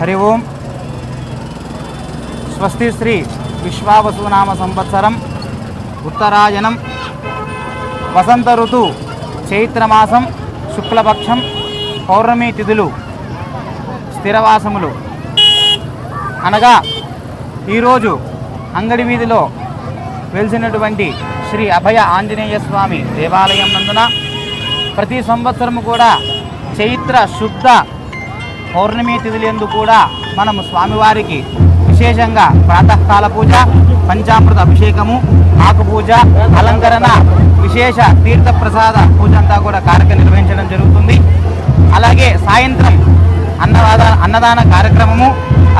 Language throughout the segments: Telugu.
హరి ఓం. స్వస్తి శ్రీ విశ్వావసునామ సంవత్సరం ఉత్తరాయణం. వసంత ఋతు చైత్రమాసం శుక్లపక్షం పౌర్ణమి తిథులు స్థిరవాసములు. అనగా ఈరోజు అంగడి వీధిలో వెలిసినటువంటి శ్రీ అభయ ఆంజనేయ స్వామి దేవాలయం నందున ప్రతి సంవత్సరము కూడా చైత్ర శుద్ధ పౌర్ణమి తిథులందు కూడా మనము స్వామివారికి విశేషంగా ప్రాతకాల పూజ పంచామృత అభిషేకము ఆకు పూజ అలంకరణ విశేష తీర్థ ప్రసాద పూజ అంతా కూడా కార్యక్రమం నిర్వహించడం జరుగుతుంది. అలాగే సాయంత్రం అన్నదాన అన్నదాన కార్యక్రమము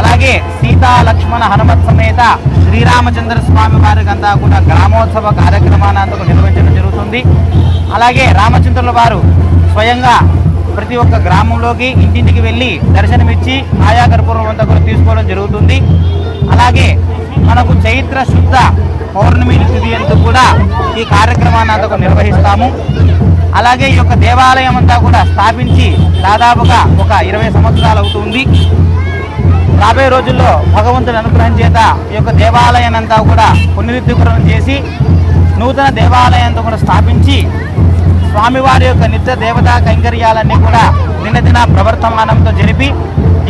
అలాగే సీతా లక్ష్మణ హనుమత్ సమేత శ్రీరామచంద్ర స్వామి వారికి అంతా కూడా గ్రామోత్సవ కార్యక్రమాన్ని అంతా నిర్వహించడం జరుగుతుంది. అలాగే రామచంద్రుల వారు స్వయంగా ప్రతి ఒక్క గ్రామంలోకి ఇంటింటికి వెళ్ళి దర్శనమిచ్చి ఆయా కర్పూరం అంతా కూడా తీసుకోవడం జరుగుతుంది. అలాగే మనకు చైత్ర శుద్ధ పౌర్ణమి తిథి అంతా కూడా ఈ కార్యక్రమాన్ని అంతకు నిర్వహిస్తాము. అలాగే ఈ యొక్క దేవాలయం అంతా కూడా స్థాపించి దాదాపుగా ఒక ఇరవై సంవత్సరాలు అవుతుంది. రాబోయే రోజుల్లో భగవంతుడి అనుగ్రహం చేత ఈ యొక్క దేవాలయాన్ని అంతా కూడా పునరుద్ధీకరణ చేసి నూతన దేవాలయంతో కూడా స్థాపించి స్వామివారి యొక్క నిత్య దేవతా కైంకర్యాలన్నీ కూడా దినదిన ప్రవర్తమానంతో జరిపి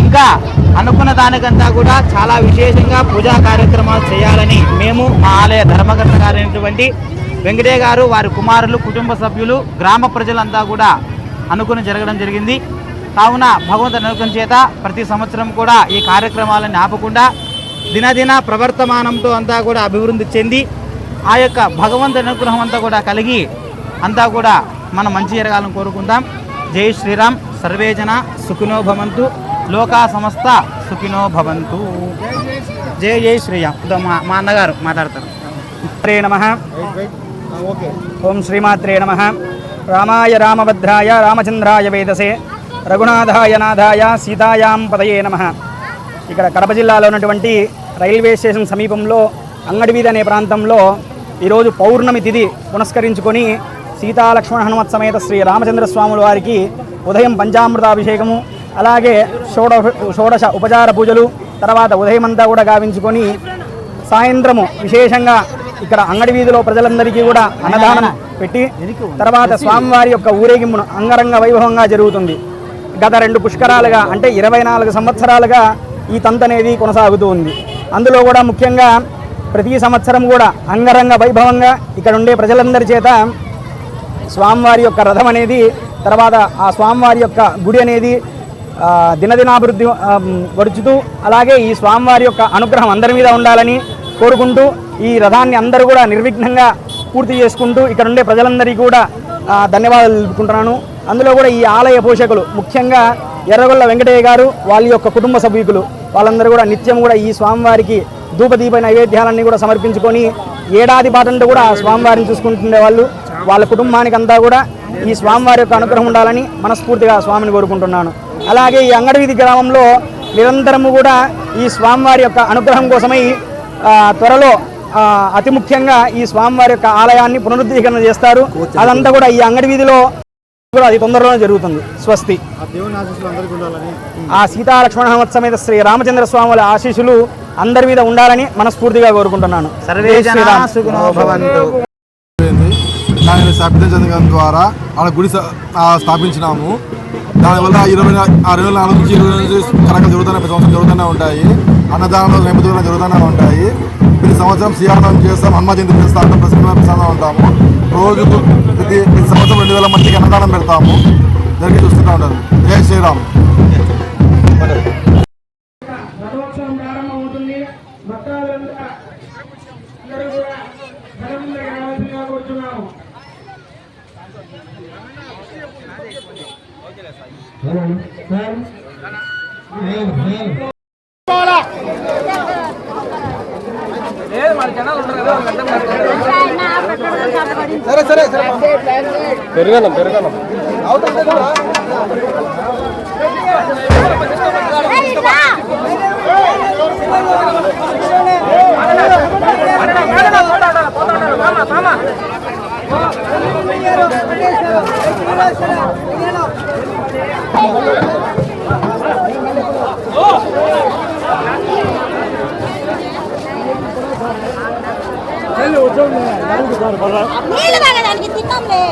ఇంకా అనుకున్న దానికంతా కూడా చాలా విశేషంగా పూజా కార్యక్రమాలు చేయాలని మేము మా ఆలయ ధర్మకర్త గారైనటువంటి వెంకటే గారు వారి కుమారులు కుటుంబ సభ్యులు గ్రామ ప్రజలంతా కూడా అనుకుని జరగడం జరిగింది. కావున భగవంతుని అనుకుని చేత ప్రతి సంవత్సరం కూడా ఈ కార్యక్రమాలను ఆపకుండా దినదిన ప్రవర్తమానంతో అంతా కూడా అభివృద్ధి చెంది ఆ యొక్క భగవంతుని అనుగ్రహం అంతా కూడా కలిగి అంతా కూడా మనం మంచి జరగాలని కోరుకుందాం. జై శ్రీరామ్. సర్వేజన సుఖినో భవంతు. లోకా సంస్థ సుఖినో భవంతు. జై జై శ్రీరామ్. ఇదో మా మా అన్నగారు మాట్లాడతారు. శ్రీ నమ. ఓం శ్రీమాత్రే నమ. రామాయ రామభద్రాయ రామచంద్రాయ వేదసే. రఘునాథాయ నాథాయ సీతాయాం పదయే నమ. ఇక్కడ కడప జిల్లాలో ఉన్నటువంటి రైల్వే స్టేషన్ సమీపంలో అంగడివీధి అనే ప్రాంతంలో ఈరోజు పౌర్ణమి తిథి పునస్కరించుకొని సీతాలక్ష్మణ హనుమత్ సమేత శ్రీ రామచంద్ర స్వాముల వారికి ఉదయం పంచామృతాభిషేకము అలాగే షోడ షోడశ ఉపచార పూజలు తర్వాత ఉదయం అంతా కూడా గావించుకొని సాయంత్రము విశేషంగా ఇక్కడ అంగడి వీధిలో ప్రజలందరికీ కూడా అన్నదానం పెట్టి తర్వాత స్వామివారి యొక్క ఊరేగింపును అంగరంగ వైభవంగా జరుగుతుంది. గత రెండు పుష్కరాలుగా అంటే ఇరవై నాలుగు సంవత్సరాలుగా ఈ తంతు అనేది కొనసాగుతూ ఉంది. అందులో కూడా ముఖ్యంగా ప్రతి సంవత్సరం కూడా అంగరంగ వైభవంగా ఇక్కడ ఉండే ప్రజలందరి చేత స్వామివారి యొక్క రథం అనేది తర్వాత ఆ స్వామివారి యొక్క గుడి అనేది దినదినాభివృద్ధి గడుచుతూ వరుచుతూ అలాగే ఈ స్వామివారి యొక్క అనుగ్రహం అందరి మీద ఉండాలని కోరుకుంటూ ఈ రథాన్ని అందరూ కూడా నిర్విఘ్నంగా పూర్తి చేసుకుంటూ ఇక్కడ ఉండే ప్రజలందరికీ కూడా ధన్యవాదాలు తెలుపుకుంటున్నాను. అందులో కూడా ఈ ఆలయ పోషకులు ముఖ్యంగా ఎర్రగొల్ల వెంకటయ్య గారు వాళ్ళ యొక్క కుటుంబ సభ్యులు వాళ్ళందరూ కూడా నిత్యం కూడా ఈ స్వామివారికి ధూపదీప నైవేద్యాలన్నీ కూడా సమర్పించుకొని ఏడాది పాటంటూ కూడా ఆ స్వామివారిని చూసుకుంటుండే వాళ్ళు వాళ్ళ కుటుంబానికి అంతా కూడా ఈ స్వామివారి యొక్క అనుగ్రహం ఉండాలని మనస్ఫూర్తిగా స్వామిని కోరుకుంటున్నాను. అలాగే ఈ అంగడివీధి గ్రామంలో నిరంతరము కూడా ఈ స్వామివారి యొక్క అనుగ్రహం కోసమై త్వరలో అతి ముఖ్యంగా ఈ స్వామివారి యొక్క ఆలయాన్ని పునరుద్ధీకరణ చేస్తారు. అదంతా కూడా ఈ అంగడి వీధిలో కూడా అతి తొందరలోనే జరుగుతుంది. స్వస్తి. ఆ దేవుని ఆశీస్సులు అందరికీ ఉండాలని. ఆ సీతాలక్ష్మణ సమేత శ్రీ రామచంద్ర స్వాముల ఆశీస్సులు అందరి మీద ఉండాలని మనస్ఫూర్తిగా కోరుకుంటున్నాను సర్వే శ్రీరామ్ సుఖినో భవంతు దానిని స్థాపించడం ద్వారా ఆ గుడి స్థాపించినాము. దానివల్ల ఇరవై నా- వేల నాలుగు నుంచి ఇరవై నుంచి కరెక్ట్ జరుగుతున్న ప్రతి సంవత్సరం జరుగుతూనే ఉంటాయి. అన్నదానం నేపథ్యంలో జరుగుతూనే ఉంటాయి. ప్రతి సంవత్సరం శ్రీయానం చేస్తాం హనుమ జయంతి చేస్తాం అంతా ప్రసిద్ధమైన ప్రసాదం ఉంటాము. రోజుకు ప్రతి ప్రతి సంవత్సరం రెండు వేల మందికి అన్నదానం పెడతాము. జరిగి చూస్తూనే ఉంటారు. జయ శ్రీరామ్. సరే సరే సరే పెరగనం పెరగనం అవుతుంది నీళ్ళు బాగా దానికి తిన్నాంలే